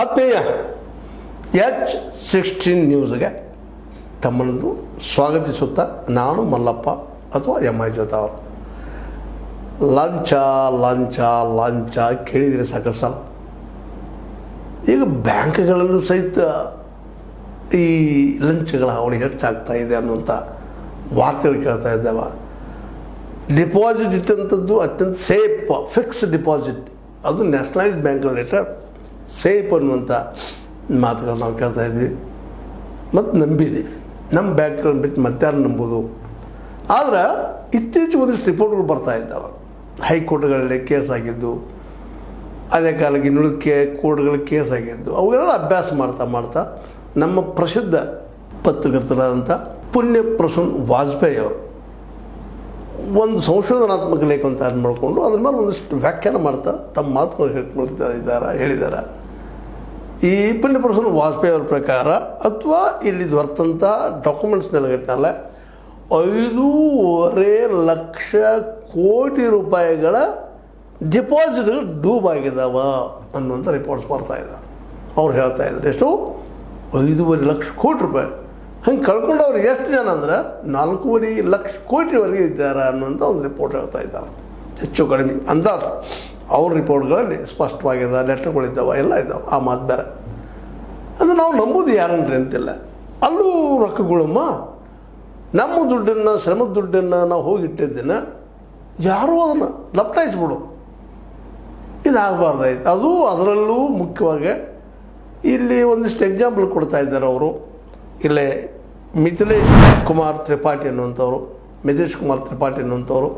ಆತ್ಮೀಯ H sixteen ನ್ಯೂಸ್ಗೆ ತಮ್ಮನ್ನು ಸ್ವಾಗತಿಸುತ್ತಾ ನಾನು ಮಲ್ಲಪ್ಪ ಅಥವಾ ಎಂ ಐ ಜೋತ ಅವರು. ಲಂಚ ಲಂಚ ಲಂಚ ಕೇಳಿದರೆ ಸಾಕಷ್ಟು ಸಲ. ಈಗ ಬ್ಯಾಂಕ್ಗಳಲ್ಲೂ ಸಹಿತ ಈ ಲಂಚಗಳ ಹಾವಳಿ ಹೆಚ್ಚಾಗ್ತಾ ಇದೆ ಅನ್ನುವಂಥ ವಾರ್ತೆಗಳು ಕೇಳ್ತಾ ಇದ್ದಾವೆ. ಡಿಪಾಸಿಟ್ ಇಟ್ಟಂಥದ್ದು ಅತ್ಯಂತ ಸೇಫ್ ಫಿಕ್ಸ್ ಡಿಪಾಸಿಟ್. ಅದು ನ್ಯಾಷನಲೈಸ್ಡ್ ಬ್ಯಾಂಕ್ಗಳಲ್ಲಿ ಸೇಫ್ ಅನ್ನುವಂಥ ಮಾತುಗಳನ್ನು ನಾವು ಕೇಳ್ತಾ ಇದ್ವಿ. ಮತ್ತು ನಂಬಿದ್ದೀವಿ ನಮ್ಮ ಬ್ಯಾಂಕ್ಗಳನ್ನ ಬಿಟ್ಟು ಮತ್ತಾರು ನಂಬೋದು? ಆದ್ರೆ ಇತ್ತೀಚೆಗೆ ಒಂದಿಷ್ಟು ರಿಪೋರ್ಟ್ಗಳು ಬರ್ತಾ ಇದ್ದಾವೆ. ಹೈಕೋರ್ಟ್ಗಳಲ್ಲಿ ಕೇಸ್ ಆಗಿದ್ದು, ಅದೇ ಕಾಲಕ್ಕೆ ಇನ್ನುಳಿದ ಕೇ ಕೋರ್ಟ್ಗಳ ಕೇಸ್ ಆಗಿದ್ದು ಅವುಗಳೆಲ್ಲ ಅಭ್ಯಾಸ ಮಾಡ್ತಾ ಮಾಡ್ತಾ ನಮ್ಮ ಪ್ರಸಿದ್ಧ ಪತ್ರಕರ್ತರಾದಂಥ ಪುಣ್ಯ ಪ್ರಸೂನ್ ವಾಜಪೇಯಿ ಅವರು ಒಂದು ಸಂಶೋಧನಾತ್ಮಕ ಲೇಖ ಅಂತ ತಯಾರು ಮಾಡಿಕೊಂಡು ಅದ್ರ ಮೇಲೆ ಒಂದಿಷ್ಟು ವ್ಯಾಖ್ಯಾನ ಮಾಡ್ತಾ ತಮ್ಮ ಮಾತುಗಳು ಹೇಳ್ಕೊಳ್ತಾ ಇದ್ದಾರೆ ಹೇಳಿದ್ದಾರೆ ಈ ಪುಣ್ಯ ಪ್ರಸನ್ನ ವಾಜಪೇಯಿ ಅವರ ಪ್ರಕಾರ ಅಥವಾ ಇಲ್ಲಿ ಬರ್ತಂಥ ಡಾಕ್ಯುಮೆಂಟ್ಸ್ ನೆಲೆಗಟ್ಟಿನಲ್ಲ ಐದೂವರೆ ಲಕ್ಷ ಕೋಟಿ ರೂಪಾಯಿಗಳ ಡಿಪಾಸಿಟ್ಗಳು ಡೂಬ್ ಆಗಿದ್ದಾವ ಅನ್ನುವಂಥ ರಿಪೋರ್ಟ್ಸ್ ಬರ್ತಾ ಅವ್ರು ಹೇಳ್ತಾ ಇದ್ದಾರೆ ಎಷ್ಟು? ಐದೂವರೆ ಲಕ್ಷ ಕೋಟಿ ರೂಪಾಯಿ. ಹಂಗೆ ಕಳ್ಕೊಂಡವ್ರು ಎಷ್ಟು ಜನ ಅಂದ್ರೆ ನಾಲ್ಕೂವರೆ ಲಕ್ಷ ಕೋಟಿವರೆಗೆ ಇದ್ದಾರೆ ಅನ್ನುವಂಥ ಒಂದು ರಿಪೋರ್ಟ್ ಹೇಳ್ತಾ ಇದ್ದಾರೆ. ಹೆಚ್ಚು ಕಡಿಮೆ. ಅಂದಾಜು. ಅವ್ರ ರಿಪೋರ್ಟ್ಗಳಲ್ಲಿ ಸ್ಪಷ್ಟವಾಗಿದೆ ಲೆಟರ್ಗಳಿದ್ದಾವೆ ಎಲ್ಲ ಇದ್ದಾವೆ ಆ ಮಾತು ಬೇರೆ. ಅದು ನಾವು ನಂಬೋದು ಯಾರನ್ರಿ ಅಂತಿಲ್ಲ. ಅಲ್ಲೂ ರೊಕ್ಕಗಳಮ್ಮ, ನಮ್ಮ ದುಡ್ಡನ್ನು, ಶ್ರಮದ ದುಡ್ಡನ್ನು ನಾವು ಹೋಗಿಟ್ಟಿದ್ದನ್ನು ಯಾರೂ ಅದನ್ನು ಲಪ್ಟಾಯಿಸ್ಬಿಡು. ಇದಾಗಬಾರ್ದಾಯ್ತು. ಅದು ಅದರಲ್ಲೂ ಮುಖ್ಯವಾಗಿ ಇಲ್ಲಿ ಒಂದಿಷ್ಟು ಎಕ್ಸಾಂಪಲ್ ಕೊಡ್ತಾ ಇದ್ದಾರೆ ಅವರು. ಇಲ್ಲೇ ಮಿಥಿಲೇಶ್ ಕುಮಾರ್ ತ್ರಿಪಾಠಿ ಅನ್ನುವಂಥವ್ರು, ಮಿಥಿಲೇಶ್ ಕುಮಾರ್ ತ್ರಿಪಾಠಿ ಅನ್ನುವಂಥವ್ರು,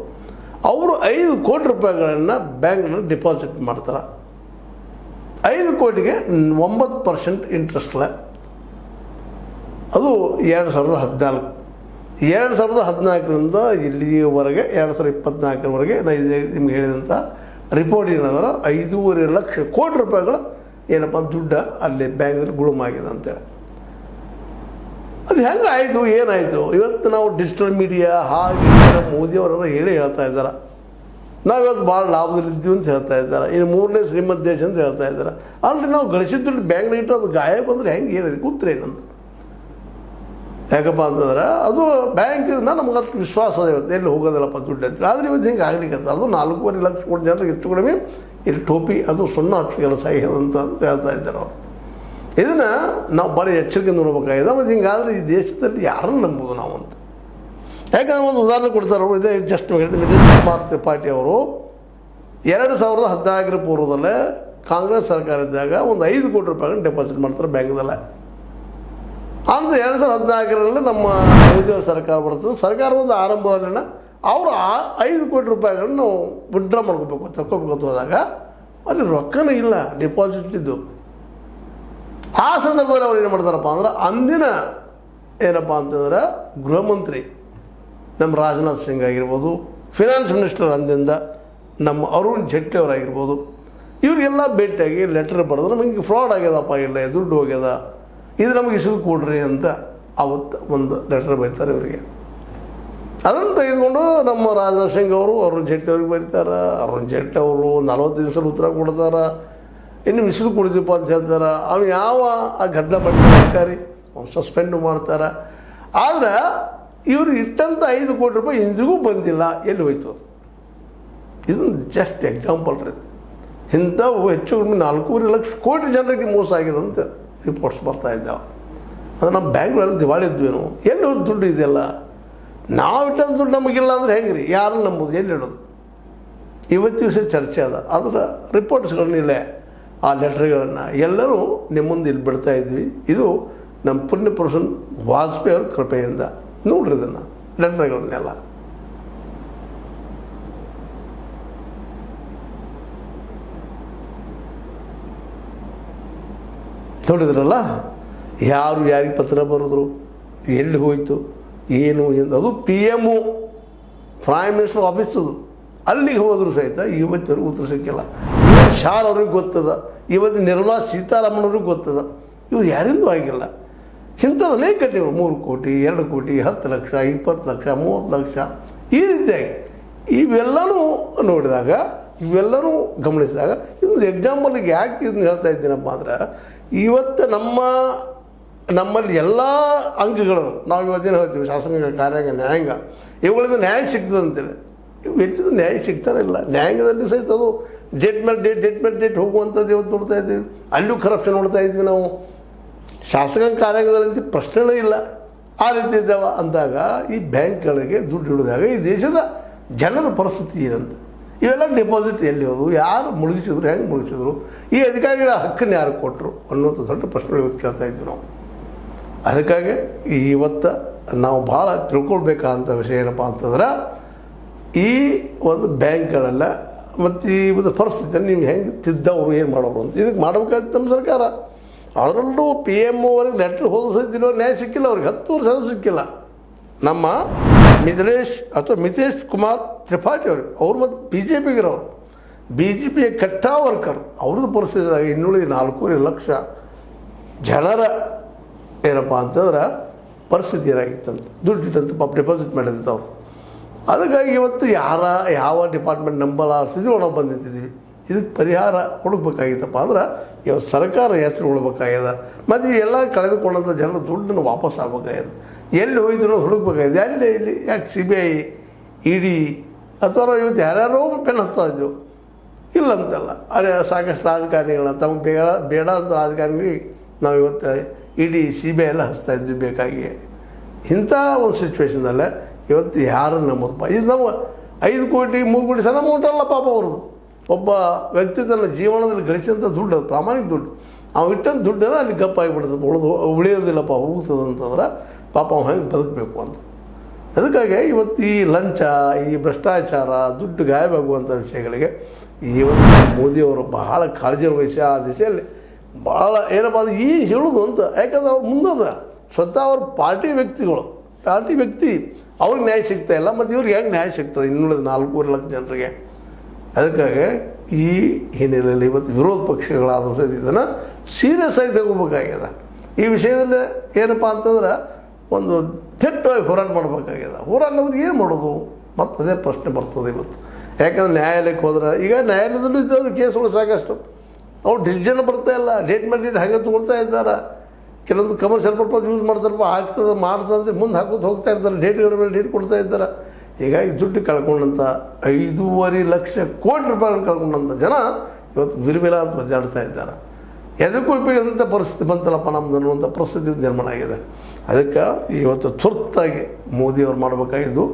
ಅವರು ಐದು ಕೋಟಿ ರೂಪಾಯಿಗಳನ್ನು ಬ್ಯಾಂಕ್ನಲ್ಲಿ ಡಿಪಾಸಿಟ್ ಮಾಡ್ತಾರೆ. ಐದು ಕೋಟಿಗೆ ಒಂಬತ್ತು ಪರ್ಸೆಂಟ್ ಇಂಟ್ರೆಸ್ಟ್ಲ ಅದು ಎರಡು ಸಾವಿರದ ಹದಿನಾಲ್ಕು. ಎರಡು ಸಾವಿರದ ಹದಿನಾಲ್ಕರಿಂದ ಇಲ್ಲಿಯವರೆಗೆ ಎರಡು ಸಾವಿರದ ಇಪ್ಪತ್ನಾಲ್ಕರವರೆಗೆ ನಾನು ಇದು ನಿಮ್ಗೆ ಹೇಳಿದಂಥ ರಿಪೋರ್ಟ್ ಏನಂದ್ರೆ ಐದೂವರೆ ಲಕ್ಷ ಕೋಟಿ ರೂಪಾಯಿಗಳು ಏನಪ್ಪ ದುಡ್ಡು ಅಲ್ಲಿ ಬ್ಯಾಂಕ್ನಲ್ಲಿ ಗುಳುಮಾಗಿದೆ ಅಂತೇಳಿ. ಅದು ಹೆಂಗೆ ಆಯಿತು ಏನಾಯಿತು? ಇವತ್ತು ನಾವು ಡಿಜಿಟಲ್ ಮೀಡಿಯಾ ಹಾಗೆ ಮೋದಿಯವರೆಲ್ಲ ಹೇಳಿ ಹೇಳ್ತಾ ಇದ್ದಾರೆ. ನಾವು ಇವತ್ತು ಭಾಳ ಲಾಭದಲ್ಲಿದ್ದೀವಿ ಅಂತ ಹೇಳ್ತಾ ಇದ್ದಾರೆ. ಇನ್ನು ಮೂರನೇ ಶ್ರೀಮದ್ ದೇಶ ಅಂತ ಹೇಳ್ತಾ ಇದ್ದಾರೆ. ಅಲ್ರಿ ನಾವು ಗಳಿಸಿದ್ದು ಬ್ಯಾಂಕ್ ಇಟ್ಟು ಅದು ಗಾಯ ಬಂದರೆ ಹೆಂಗೆ ಏನಿದೆ? ಕೂತ್ರೆ ಏನಂತ ಯಾಕಪ್ಪ ಅಂತಂದ್ರೆ ಅದು ಬ್ಯಾಂಕ್ ನಮ್ಗೆ ಅಷ್ಟು ವಿಶ್ವಾಸ ಅದ ಇವತ್ತು. ಎಲ್ಲಿ ಹೋಗೋದಿಲ್ಲಪ್ಪ ದುಡ್ಡು ಅಂತೇಳಿ ಆದರೆ ಇವತ್ತು ಹಿಂಗೆ ಆಗ್ಲಿಕ್ಕೆ ಅದು ನಾಲ್ಕೂವರೆ ಲಕ್ಷ ಕೋಟಿ ಜನರಿಗೆ ಹೆಚ್ಚು ಕಡಿಮೆ. ಇಲ್ಲಿ ಟೋಪಿ ಅದು ಸುಣ್ಣ ಹಚ್ಚು ಕೆಲಸ ಅಂತ ಹೇಳ್ತಾ ಇದ್ದಾರೆ ಅವರು. ಇದನ್ನು ನಾವು ಭಾಳ ಎಚ್ಚರಿಕೆ ನೋಡ್ಬೇಕಾಗಿದೆ. ಮತ್ತು ಹಿಂಗಾದ್ರೆ ಈ ದೇಶದಲ್ಲಿ ಯಾರನ್ನು ನಂಬೋದು ನಾವು ಅಂತ. ಯಾಕಂದ್ರೆ ಒಂದು ಉದಾಹರಣೆ ಕೊಡ್ತಾರೆ ಅವರು. ಇದೇ ಜಸ್ಟ್ ಹೇಳಿದ ಇದೇ ಕುಮಾರ್ ತ್ರಿಪಾಠಿ ಅವರು ಎರಡು ಸಾವಿರದ ಹದಿನಾಲ್ಕರ ಪೂರ್ವದಲ್ಲೇ ಕಾಂಗ್ರೆಸ್ ಸರ್ಕಾರ ಇದ್ದಾಗ ಒಂದು ಐದು ಕೋಟಿ ರೂಪಾಯಿಗಳನ್ನ ಡೆಪಾಸಿಟ್ ಮಾಡ್ತಾರೆ ಬ್ಯಾಂಕ್ದಲ್ಲೇ ಆನಂತರ ಎರಡು ಸಾವಿರದ ಹದಿನಾಲ್ಕರಲ್ಲಿ ನಮ್ಮ ಮೋದಿಯವ್ರ ಸರ್ಕಾರ ಬರ್ತದೆ. ಸರ್ಕಾರ ಒಂದು ಆರಂಭದಲ್ಲಿನ ಅವರು ಆ ಐದು ಕೋಟಿ ರೂಪಾಯಿಗಳನ್ನು ನಾವು ವಿಡ್ರಾ ಮಾಡ್ಕೋಬೇಕು ತಕ್ಕೋಬೇಕು ಅಂತ ಹೋದಾಗ ಅಲ್ಲಿ ರೊಕ್ಕನೂ ಇಲ್ಲ. ಡಿಪಾಸಿಟ್ ಇದ್ದು. ಆ ಸಂದರ್ಭದಲ್ಲಿ ಅವ್ರು ಏನು ಮಾಡ್ತಾರಪ್ಪ ಅಂದ್ರೆ ಅಂದಿನ ಏನಪ್ಪ ಅಂತಂದ್ರೆ ಗೃಹಮಂತ್ರಿ ನಮ್ಮ ರಾಜನಾಥ್ ಸಿಂಗ್ ಆಗಿರ್ಬೋದು ಫಿನಾನ್ಸ್ ಮಿನಿಸ್ಟರ್ ಅಂದಿಂದ ನಮ್ಮ ಅರುಣ್ ಜೇಟ್ಲಿ ಅವರಾಗಿರ್ಬೋದು ಇವರಿಗೆಲ್ಲ ಭೇಟಿಯಾಗಿ ಲೆಟರ್ ಬರೆದು ನಮಗೆ ಫ್ರಾಡ್ ಆಗ್ಯದಪ್ಪ, ಇಲ್ಲ ದುಡ್ಡು ಹೋಗ್ಯದ, ಇದು ನಮಗೆ ಇಸಿದು ಕೊಡ್ರಿ ಅಂತ ಅವತ್ತು ಒಂದು ಲೆಟರ್ ಬರೀತಾರೆ ಇವರಿಗೆ. ಅದನ್ನು ತೆಗೆದುಕೊಂಡು ನಮ್ಮ ರಾಜನಾಥ್ ಸಿಂಗ್ ಅವರು, ಅರುಣ್ ಜೇಟ್ಲಿ ಅವ್ರಿಗೆ ಬರೀತಾರೆ, ಅರುಣ್ ಜೇಟ್ಲಿ ಅವರು ನಲವತ್ತು ದಿವಸ ಉತ್ತರ ಕೊಡ್ತಾರೆ ಇನ್ನು ವಿಸಿಲು ಕೊಡ್ತೀವಪ್ಪ ಅಂತ ಹೇಳ್ತಾರೆ. ಅವ್ನು ಯಾವ ಆ ಗದ್ದ ಬಟ್ಟೆ ಅಧಿಕಾರಿ ಅವ್ನು ಸಸ್ಪೆಂಡ್ ಮಾಡ್ತಾರೆ. ಆದರೆ ಇವರು ಇಟ್ಟಂಥ ಐದು ಕೋಟಿ ರೂಪಾಯಿ ಇಂದಿಗೂ ಬಂದಿಲ್ಲ. ಎಲ್ಲಿ ಹೋಯ್ತು? ಅದು ಜಸ್ಟ್ ಎಕ್ಸಾಂಪಲ್ ರೀ ಇಂಥ ಹೆಚ್ಚು ಕಡಿಮೆ ನಾಲ್ಕೂವರೆ ಲಕ್ಷ ಕೋಟಿ ಜನರಿಗೆ ಮೋಸ ಆಗಿದೆ ಅಂತ ರಿಪೋರ್ಟ್ಸ್ ಬರ್ತಾ ಇದ್ದಾವೆ. ಅದು ನಮ್ಮ ಬ್ಯಾಂಕ್ಗಳಲ್ಲಿ ದಿವಾಳಿ ಇದ್ವಿ ನಾವು ಎಲ್ಲಿ ಹೋದ್ ದುಡ್ಡು ಇದೆಯಲ್ಲ? ನಾವು ಇಟ್ಟಂಥ ದುಡ್ಡು ನಮಗಿಲ್ಲ ಅಂದರೆ ಹೆಂಗೆ ರೀ ಯಾರನ್ನು ನಂಬೋದು? ಎಲ್ಲಿ ಇಡೋದು? ಇವತ್ತು ದಿವಸ ಚರ್ಚೆ ಅದ. ಅದರ ರಿಪೋರ್ಟ್ಸ್ಗಳನ್ನಿಲ್ಲೇ ಆ ಲೆಟ್ರ್ಗಳನ್ನು ಎಲ್ಲರೂ ನಿಮ್ಮ ಮುಂದೆ ಇಲ್ಲಿ ಬಿಡ್ತಾ ಇದ್ವಿ. ಇದು ನಮ್ಮ ಪುಣ್ಯ ಪುರುಷನ್ ವಾಜಪೇಯಿ ಅವ್ರ ಕೃಪೆಯಿಂದ. ನೋಡ್ರಿ ಇದನ್ನು, ಲೆಟ್ರ್ಗಳನ್ನೆಲ್ಲ. ನೋಡಿದ್ರಲ್ಲ, ಯಾರು ಯಾರಿಗೆ ಪತ್ರ ಬರೆದ್ರು, ಎಲ್ಲಿ ಹೋಯಿತು, ಏನು ಎಂದು. ಅದು P M prime minister office ಅಲ್ಲಿಗೆ ಹೋದರೂ ಸಹಿತ ಇವತ್ತವರೆಗೂ ಉತ್ತರ ಸಿಕ್ಕಿಲ್ಲ. ಶಾಲ್ ಅವ್ರಿಗೆ ಗೊತ್ತದ. ಇವತ್ತು ನಿರ್ಮಲಾ ಸೀತಾರಾಮನ್ ಗೊತ್ತದ. ಇವ್ರು ಯಾರಿಂದೂ ಆಗಿಲ್ಲ. ಇಂಥದನ್ನೇ ಕಟ್ಟಿಗಳು ಮೂರು ಕೋಟಿ, ಎರಡು ಕೋಟಿ, ಹತ್ತು ಲಕ್ಷ, ಇಪ್ಪತ್ತು ಲಕ್ಷ, ಮೂವತ್ತು ಲಕ್ಷ, ಈ ರೀತಿಯಾಗಿ. ಇವೆಲ್ಲನೂ ನೋಡಿದಾಗ, ಇವೆಲ್ಲನೂ ಗಮನಿಸಿದಾಗ ಇದೊಂದು ಎಕ್ಸಾಂಪಲ್ಗೆ ಯಾಕೆ ಇದನ್ನ ಹೇಳ್ತಾ ಇದ್ದೀನಪ್ಪ ಅಂದ್ರೆ, ಇವತ್ತು ನಮ್ಮ, ನಮ್ಮಲ್ಲಿ ಎಲ್ಲ ಅಂಗಗಳನ್ನು, ನಾವು ಇವತ್ತಿನ ಹೇಳ್ತೀವಿ ಶಾಸನಾಂಗ ಕಾರ್ಯಾಂಗ, ನ್ಯಾಯಾಂಗ, ಇವುಗಳಿಂದ ನ್ಯಾಯ ಸಿಗ್ತದೆ ಅಂತೇಳಿ. ಇವು ನ್ಯಾಯ ಸಿಗ್ತಾರೆ ಇಲ್ಲ. ನ್ಯಾಯಾಂಗದಲ್ಲಿ ಸಹಿತ ಅದು ಡೇಟ್ ಮೇಲೆ ಡೇಟ್ ಡೇಟ್ ಮೇಲೆ ಡೇಟ್ ಹೋಗುವಂಥದ್ದು ಇವತ್ತು ನೋಡ್ತಾ ಇದ್ದೀವಿ? ಅಲ್ಲೂ ಕರಪ್ಷನ್ ನೋಡ್ತಾ ಇದ್ವಿ ನಾವು. ಶಾಸಕಾಂಗ ಕಾರ್ಯಾಂಗದಲ್ಲಿ ಪ್ರಶ್ನೆನೇ ಇಲ್ಲ. ಆ ರೀತಿ ಇದ್ದಾವ ಅಂದಾಗ ಈ ಬ್ಯಾಂಕ್ಗಳಿಗೆ ದುಡ್ಡು ಇಡಿದಾಗ ಈ ದೇಶದ ಜನರ ಪರಿಸ್ಥಿತಿ ಏನಂತ? ಇವೆಲ್ಲ ಡೆಪಾಸಿಟ್ ಎಲ್ಲಿ ಹೋದ್ರು? ಯಾರು ಮುಳುಗಿಸಿದ್ರು? ಹೆಂಗೆ ಮುಳುಗಿಸಿದ್ರು? ಈ ಅಧಿಕಾರಿಗಳ ಹಕ್ಕನ್ನು ಯಾರು ಕೊಟ್ಟರು? ಅನ್ನೋಂಥ ದೊಡ್ಡ ಪ್ರಶ್ನೆಗಳು ಇವತ್ತು ಕೇಳ್ತಾ ಇದ್ವಿ ನಾವು. ಅದಕ್ಕಾಗಿ ಇವತ್ತು ನಾವು ಭಾಳ ತಿಳ್ಕೊಳ್ಬೇಕಾದಂಥ ವಿಷಯ ಏನಪ್ಪ ಅಂತಂದ್ರೆ, ಈ ಒಂದು ಬ್ಯಾಂಕ್ಗಳೆಲ್ಲ ಮತ್ತು ಇವತ್ತು ಒಂದು ಪರಿಸ್ಥಿತಿಯನ್ನು ನೀವು ಹೆಂಗೆ ತಿದ್ದವರು, ಏನು ಮಾಡೋರು ಅಂತ. ಇದಕ್ಕೆ ಮಾಡಬೇಕಾದ ನಮ್ಮ ಸರ್ಕಾರ. ಅದರಲ್ಲೂ ಪಿ ಎಂ ಒವರೆಗೆ ಲೆಟ್ರ್ ಹೋಗಿಸಿದ್ದಿಲ್ಲ ನ್ಯಾಯ ಸಿಕ್ಕಿಲ್ಲ ಅವ್ರಿಗೆ. ಹತ್ತು ವರ್ಷ ಸಿಕ್ಕಿಲ್ಲ. ನಮ್ಮ ಮಿಥಿಲೇಶ್ ಅಥವಾ ಮಿತೇಶ್ ಕುಮಾರ್ ತ್ರಿಪಾಠಿ ಅವರು. ಅವ್ರು ಮತ್ತು ಬಿ ಜೆ ಪಿಗಿರೋರು ಬಿ ಜೆ ಪಿಯ ಕೆಟ್ಟ ವರ್ಕರ್. ಅವ್ರದ್ದು ಪರಿಸ್ಥಿತಿ ಇನ್ನುಳಿದ ನಾಲ್ಕೂವರೆ ಲಕ್ಷ ಜನರ ಏನಪ್ಪ ಅಂತಂದ್ರೆ ಪರಿಸ್ಥಿತಿ ಏನಾಗಿತ್ತಂತ. ದುಡ್ಡು ಇಟ್ಟಂತ ಪಾಪ ಡೆಪಾಸಿಟ್ ಮಾಡಿದಂಥವ್ರು. ಅದಕ್ಕಾಗಿ ಇವತ್ತು ಯಾರ, ಯಾವ ಡಿಪಾರ್ಟ್ಮೆಂಟ್ ನಂಬರ್ ಸ್ಥಿತಿ ನಾವು ಬಂದು ನಿಂತಿದ್ದೀವಿ ಇದಕ್ಕೆ ಪರಿಹಾರ ಹುಡುಕ್ಬೇಕಾಗಿತ್ತಪ್ಪ ಅಂದ್ರೆ ಇವತ್ತು ಸರ್ಕಾರ ಹೆಸರು ಉಳ್ಬೇಕಾಗ್ಯದ ಮತ್ತು ಎಲ್ಲ ಕಳೆದುಕೊಂಡಂಥ ಜನರು ದುಡ್ಡನ್ನು ವಾಪಸ್ ಆಗ್ಬೇಕಾಗ್ಯದ ಎಲ್ಲಿ ಹೋಯ್ತು ಹುಡುಕ್ಬೇಕಾಗಿದೆ. ಅಲ್ಲೇ ಇಲ್ಲಿ ಯಾಕೆ C B I E D ಅಥವಾ ಇವತ್ತು ಯಾರ್ಯಾರೋ ಪೆನ್ ಹತ್ತಾ ಇದ್ವು. ಇಲ್ಲ ಅಂತಲ್ಲ ಅದೇ ಸಾಕಷ್ಟು ರಾಜಕಾರಣಿಗಳನ್ನ ತಮಗೆ ಬೇಡ ಬೇಡ ಅಂತ ರಾಜಕಾರಣಿಗಳಿಗೆ ನಾವು ಇವತ್ತು ಇಡೀ ಸಿ ಬಿ ಐ ಎಲ್ಲ ಹಚ್ತಾ ಇದ್ವಿ ಬೇಕಾಗಿ. ಇಂಥ ಒಂದು ಸಿಚುವೇಶನಲ್ಲೇ ಇವತ್ತು ಯಾರು ನಂಬೋದಪ್ಪ ಇದು ನಾವು ಐದು ಕೋಟಿ, ಮೂರು ಕೋಟಿ ಸಣ್ಣ ಅಮೌಂಟ್ ಅಲ್ಲ ಪಾಪ ಅವ್ರದ್ದು. ಒಬ್ಬ ವ್ಯಕ್ತಿ ತನ್ನ ಜೀವನದಲ್ಲಿ ಗಳಿಸಿದಂಥ ದುಡ್ಡು, ಅದು ಪ್ರಾಮಾಣಿಕ ದುಡ್ಡು. ಅವ್ನು ಇಟ್ಟಂಥ ದುಡ್ಡನ್ನು ಅಲ್ಲಿ ಗಪ್ಪಾಗಿಬಿಡ್ತದೆ. ಉಳಿದು ಉಳಿಯೋದಿಲ್ಲಪ್ಪ ಹೋಗ್ತದೆ ಅಂತಂದ್ರೆ ಪಾಪ ಅವ್ನು ಹೆಂಗೆ ಬದುಕಬೇಕು ಅಂತ. ಅದಕ್ಕಾಗಿ ಇವತ್ತು ಈ ಲಂಚ, ಈ ಭ್ರಷ್ಟಾಚಾರ, ದುಡ್ಡು ಗಾಯವಾಗುವಂಥ ವಿಷಯಗಳಿಗೆ ಇವತ್ತು ಮೋದಿಯವರು ಬಹಳ ಕಾಳಜಿ ವಹಿಸಿ ಆ ದಿಶೆಯಲ್ಲಿ ಭಾಳ ಏನಪ್ಪ ಅದು ಏನು ಹೇಳೋದು ಅಂತ. ಯಾಕಂದ್ರೆ ಅವ್ರು ಮುಂದದ. ಸ್ವತಃ ಅವ್ರ ಪಾರ್ಟಿ ವ್ಯಕ್ತಿಗಳು, ಪಾರ್ಟಿ ವ್ಯಕ್ತಿ ಅವ್ರಿಗೆ ನ್ಯಾಯ ಸಿಗ್ತಾ ಇಲ್ಲ, ಮತ್ತು ಇವ್ರಿಗೆ ಹೆಂಗೆ ನ್ಯಾಯ ಸಿಗ್ತದೆ? ಇನ್ನುಳಿದ ನಾಲ್ಕೂವರೆ ಲಕ್ಷ ಜನರಿಗೆ. ಅದಕ್ಕಾಗಿ ಈ ಹಿನ್ನೆಲೆಯಲ್ಲಿ ಇವತ್ತು ವಿರೋಧ ಪಕ್ಷಗಳಾದರೂ ಸಹಿತ ಇದನ್ನು ಸೀರಿಯಸ್ ಆಗಿ ತಗೋಬೇಕಾಗ್ಯದ. ಈ ವಿಷಯದಲ್ಲಿ ಏನಪ್ಪ ಅಂತಂದ್ರೆ ಒಂದು ದಿಟ್ಟವಾಗಿ ಹೋರಾಟ ಮಾಡಬೇಕಾಗ್ಯದ. ಹೋರಾಟ ಅಂದ್ರೆ ಏನು ಮಾಡೋದು? ಮತ್ತು ಅದೇ ಪ್ರಶ್ನೆ ಬರ್ತದೆ ಇವತ್ತು. ಯಾಕಂದ್ರೆ ನ್ಯಾಯಾಲಯಕ್ಕೆ ಹೋದ್ರೆ ಈಗ ನ್ಯಾಯಾಲಯದಲ್ಲೂ ಇದ್ದವ್ರು ಕೇಸ್ಗಳು ಸಾಕಷ್ಟು. ಅವ್ರು ಡಿಸಿಷನ್ ಬರ್ತಾ ಇಲ್ಲ ಡೇಟ್ ಮೇಲೆ ಡೇಟ್ ಹಾಗೆ ತೊಗೊಳ್ತಾ ಇದ್ದಾರೆ. ಕೆಲವೊಂದು ಕಮರ್ಷಿಯಲ್ ಪರ್ಪಸ್ ಯೂಸ್ ಮಾಡ್ತಾರಪ್ಪ, ಆಗ್ತದೆ, ಮಾಡ್ತದೆ ಮುಂದೆ ಹಾಕೋದು ಹೋಗ್ತಾ ಇರ್ತಾರೆ ಡೇಟ್ಗಳ ಮೇಲೆ ಡೇಟ್ ಕೊಡ್ತಾ ಇದ್ದಾರೆ ಹೀಗಾಗಿ ದುಡ್ಡು ಕಳ್ಕೊಂಡಂಥ ಐದೂವರೆ ಲಕ್ಷ ಕೋಟಿ ರೂಪಾಯಿಗಳನ್ನು ಕಳ್ಕೊಂಡಂಥ ಜನ ಇವತ್ತು ವಿರ್ಮಿಲ ಅಂತ ಒದ್ದಾಡ್ತಾ ಇದ್ದಾರೆ. ಎದಕ್ಕೂ ಉಪಯೋಗದಂಥ ಪರಿಸ್ಥಿತಿ ಬಂತಲ್ಲಪ್ಪ ನಮ್ದು ಅನ್ನುವಂಥ ಪರಿಸ್ಥಿತಿ ನಿರ್ಮಾಣ ಆಗಿದೆ. ಅದಕ್ಕೆ ಇವತ್ತು ತುರ್ತಾಗಿ ಮೋದಿಯವ್ರು ಮಾಡಬೇಕಾಗಿದ್ದು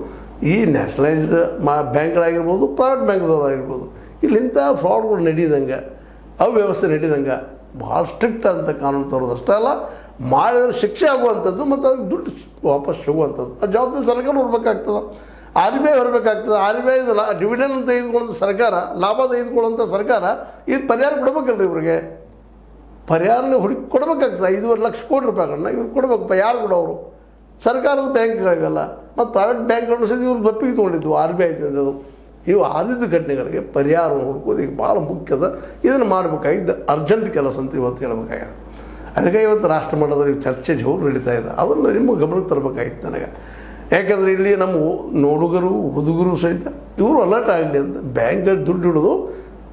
ಈ ನ್ಯಾಷನಲೈಸ್ಡ್ ಮಾ ಬ್ಯಾಂಕ್ಗಳಾಗಿರ್ಬೋದು ಪ್ರೈವೇಟ್ ಬ್ಯಾಂಕ್ದವ್ರು ಆಗಿರ್ಬೋದು ಇಲ್ಲಿಂಥ ಫ್ರಾಡ್ಗಳು ನಡೀದಂಗೆ, ಅವ್ಯವಸ್ಥೆ ನಡೀದಂಗೆ ಭಾಳ ಸ್ಟ್ರಿಕ್ಟ್ ಅಂತ ಕಾನೂನು ತರೋದು ಅಷ್ಟೇ ಅಲ್ಲ ಮಾಡಿದ್ರೆ ಶಿಕ್ಷೆ ಆಗುವಂಥದ್ದು ಮತ್ತು ಅವ್ರಿಗೆ ದುಡ್ಡು ವಾಪಸ್ ಸಿಗುವಂಥದ್ದು. ಆ ಜವಾಬ್ದಾರಿ ಸರ್ಕಾರ ಹೊರಬೇಕಾಗ್ತದೆ. ಆರ್ ಬಿ ಐ ಬರಬೇಕಾಗ್ತದೆ ಆರ್ ಬಿ ಐ ಡಿವಿಡೆಂಡ್ ಅಂತ ತೆಗೆದುಕೊಳ್ಳೋಂಥ ಸರ್ಕಾರ, ಲಾಭ ತೆಗೆದುಕೊಳ್ಳೋಂಥ ಸರ್ಕಾರ, ಇದು ಪರಿಹಾರ ಕೊಡಬೇಕಲ್ರಿ ಇವ್ರಿಗೆ. ಪರಿಹಾರನೇ ಹುಡುಕಿ ಕೊಡಬೇಕಾಗ್ತದೆ. ಐದೂವರೆ ಲಕ್ಷ ಕೋಟಿ ರೂಪಾಯಿಗಳನ್ನ ಇವ್ರು ಕೊಡಬೇಕಪ್ಪ ಯಾರು ಕೊಡೋರು ಸರ್ಕಾರದ ಬ್ಯಾಂಕ್ಗಳಿಗೆಲ್ಲ ಮತ್ತು ಪ್ರೈವೇಟ್ ಬ್ಯಾಂಕ್ಗಳನ್ನು ಸಹಿತ ಇವ್ರು ಒಪ್ಪಿಗೆ ತೊಗೊಂಡಿದ್ವು ಆರ್ ಬಿ ಐ ಅದು. ಇವು ಆದಿದ್ದ ಘಟನೆಗಳಿಗೆ ಪರಿಹಾರವನ್ನು ಹುಡುಕೋದು ಈಗ ಭಾಳ ಮುಖ್ಯದ. ಇದನ್ನು ಮಾಡಬೇಕಾಗಿದ್ದ ಅರ್ಜೆಂಟ್ ಕೆಲಸ ಅಂತ ಇವತ್ತು ಹೇಳಬೇಕಾಗ್ಯದ ಅದಕ್ಕೆ ಇವತ್ತು ರಾಷ್ಟ್ರ ಮಟ್ಟದಲ್ಲಿ ಚರ್ಚೆ ಜೋರು ನಡೀತಾ ಇದೆ. ಅದನ್ನು ನಿಮ್ಮ ಗಮನಕ್ಕೆ ತರಬೇಕಾಗಿತ್ತು ನನಗೆ. ಯಾಕಂದರೆ ಇಲ್ಲಿ ನಮ್ಮ ನೋಡುಗರು, ಹುಡುಗರು ಸಹಿತ ಇವರು ಅಲರ್ಟ್ ಆಗಲಿ ಅಂತ ಬ್ಯಾಂಕಲ್ಲಿ ದುಡ್ಡು ಹಿಡಿದು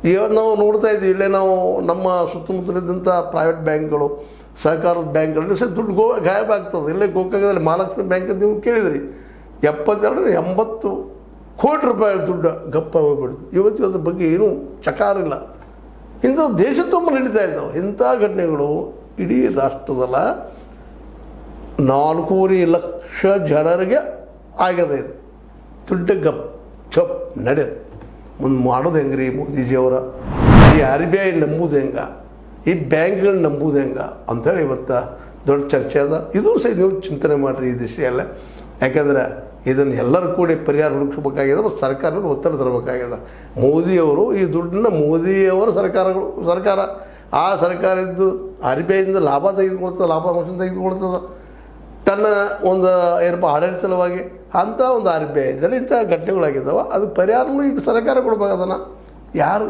ಈಗ ನಾವು ನೋಡ್ತಾ ಇದ್ದೀವಿ, ಇಲ್ಲೇ ನಾವು ನಮ್ಮ ಸುತ್ತಮುತ್ತಲಿದ್ದಂಥ ಪ್ರೈವೇಟ್ ಬ್ಯಾಂಕ್ಗಳು ಸಹಕಾರದ ಬ್ಯಾಂಕ್ಗಳಲ್ಲಿ ಸಹ ದುಡ್ಡು ಗೋ, ಗಾಯಬ ಆಗ್ತದೆ. ಇಲ್ಲೇ ಗೋಕಾಕದಲ್ಲಿ ಮಹಾಲಕ್ಷ್ಮಿ ಬ್ಯಾಂಕ್ ಅಂತ ನೀವು ಕೇಳಿದ್ರಿ. ಎಪ್ಪತ್ತೆರಡು ಎಂಬತ್ತು ಕೋಟಿ ರೂಪಾಯಿ ದುಡ್ಡು ಗಪ್ಪ ಹೋಗ್ಬಿಡ್ತು. ಇವತ್ತು ಅದ್ರ ಬಗ್ಗೆ ಏನೂ ಚಕಾರಿಲ್ಲ ಇಂಥ ದೇಶ ತುಂಬ ನಡೀತಾ ಇದ್ದಾವೆ. ಇಂಥ ಘಟನೆಗಳು ಇಡೀ ರಾಷ್ಟ್ರದಲ್ಲ ನಾಲ್ಕೂವರೆ ಲಕ್ಷ ಜನರಿಗೆ ಆಗ್ಯದ ಇದು. ದುಡ್ಡು ಗಪ್ ಚಪ್ ನಡೆದು. ಮುಂದೆ ಮಾಡೋದು ಹೆಂಗೆ ರೀ ಮೋದಿಜಿಯವರ ಈ ಆರ್ ಬಿ ಐ ನಂಬುದು ಹೆಂಗೆ? ಈ ಬ್ಯಾಂಕ್ಗಳು ನಂಬುದು ಹೆಂಗೆ? ಅಂಥೇಳಿ ಇವತ್ತು ದೊಡ್ಡ ಚರ್ಚೆ ಅದ. ಇದು ಸಹ ನೀವು ಚಿಂತನೆ ಮಾಡಿರಿ ಈ ದಿಶೆಯಲ್ಲೇ ಯಾಕಂದ್ರೆ ಇದನ್ನು ಎಲ್ಲರೂ ಕೂಡಿ ಪರಿಹಾರ ಹುಡುಕಬೇಕಾಗಿದೆ ಮತ್ತು ಸರ್ಕಾರನೂ ಒತ್ತಡ ತರಬೇಕಾಗಿದೆ. ಮೋದಿಯವರು ಈ ದುಡ್ಡನ್ನ ಮೋದಿಯವರ ಸರ್ಕಾರಗಳು ಸರ್ಕಾರ ಆ ಸರ್ಕಾರ ಇದ್ದು ಆರ್ ಬಿ ಐಯಿಂದ ಲಾಭ ತೆಗೆದುಕೊಳ್ತದೆ, ಲಾಭ ಅಂಶ ತೆಗೆದುಕೊಳ್ತದೆ. ತನ್ನ ಒಂದು ಏನಪ್ಪ, ಆಡಳಿತ ಸಲುವಾಗಿ ಅಂಥ ಒಂದು ಆರ್ ಬಿ ಐದಲ್ಲಿ ಇಂಥ ಘಟನೆಗಳಾಗಿದ್ದಾವೆ, ಅದು ಪರಿಹಾರನೂ ಈಗ ಸರ್ಕಾರ ಕೊಡ್ಬೇಕು ಅದನ್ನು. ಯಾರು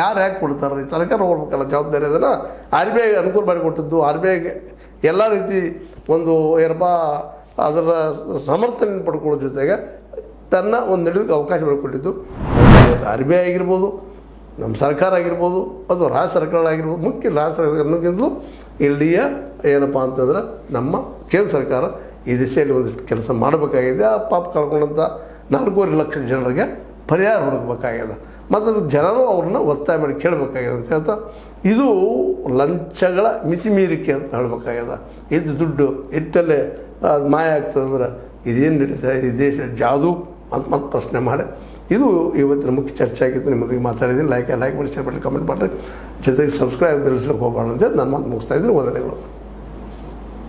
ಯಾರು ಯಾಕೆ ಕೊಡ್ತಾರೆ? ರೀ ಸರ್ಕಾರ ಹೋಗ್ಬೇಕಲ್ಲ ಜವಾಬ್ದಾರಿ ಅದನ್ನು. ಆರ್ ಬಿ ಐ ಅನುಕೂಲ ಮಾಡಿಕೊಟ್ಟಿದ್ದು, ಆರ್ ಬಿ ಐಗೆ ಎಲ್ಲ ರೀತಿ ಒಂದು ಏನಪ್ಪ, ಅದರ ಸಮರ್ಥನೆ ಪಡ್ಕೊಳ್ಳೋ ಜೊತೆಗೆ ತನ್ನ ಒಂದು ನಡೆದಕ್ಕೆ ಅವಕಾಶ ಮಾಡಿಕೊಟ್ಟಿದ್ದು. ಆರ್ ಬಿ ಐ ಆಗಿರ್ಬೋದು. ನಮ್ಮ ಸರ್ಕಾರ ಆಗಿರ್ಬೋದು ಅಥವಾ ರಾಜ್ಯ ಸರ್ಕಾರ ಆಗಿರ್ಬೋದು, ಮುಖ್ಯ ರಾಜ್ಯ ಸರ್ಕಾರ ಅನ್ನೋಕ್ಕಿಂತಲೂ ಇಲ್ಲಿಯ ಏನಪ್ಪ ಅಂತಂದ್ರೆ ನಮ್ಮ ಕೇಂದ್ರ ಸರ್ಕಾರ ಈ ದಿಸೆಯಲ್ಲಿ ಒಂದಿಷ್ಟು ಕೆಲಸ ಮಾಡಬೇಕಾಗಿದೆ. ಆ ಪಾಪ ಕಳ್ಕೊಂಡಂಥ ನಾಲ್ಕೂವರೆ ಲಕ್ಷ ಜನರಿಗೆ ಪರಿಹಾರ ಹುಡುಕಬೇಕಾಗಿದೆ. ಮತ್ತು ಅದು ಜನರು ಅವ್ರನ್ನ ಒತ್ತಾಯ ಮಾಡಿ ಕೇಳಬೇಕಾಗಿದೆ ಅಂತ ಹೇಳ್ತಾ, ಇದು ಲಂಚಗಳ ಮಿತಿಮೀರಿಕೆ ಅಂತ ಹೇಳ್ಬೇಕಾಗ್ಯದ ಇದು ದುಡ್ಡು ಇಟ್ಟಲ್ಲೇ ಅದು ಮಾಯ ಆಗ್ತದೆ ಅಂದ್ರೆ ಇದೇನು ನಡೀತಾ ಈ ದೇಶ ಜಾದು ಅಂತ ಮತ್ತೆ ಪ್ರಶ್ನೆ ಮಾಡಿ. ಇದು ಇವತ್ತಿನ ಮುಖ್ಯ ಚರ್ಚೆ ಆಗಿತ್ತು. ನಿಮ್ಮೊಂದಿಗೆ ಮಾತಾಡಿದ್ದೀನಿ. ಲೈಕ್ ಲೈಕ್ ಮಾಡಿ ಶೇರ್ ಮಾಡಿ ಕಮೆಂಟ್ ಮಾಡಿರಿ. ಜೊತೆಗೆ ಸಬ್ಸ್ಕ್ರೈಬ್ ತಿಳಿಸ್ಲಿಕ್ಕೆ ಹೋಗಬಾರ್ದು ಅಂತ ನನ್ನ ಮಾತು ಮುಗಿಸ್ತಾ ಇದ್ದೀನಿ. ವಂದನೆಗಳು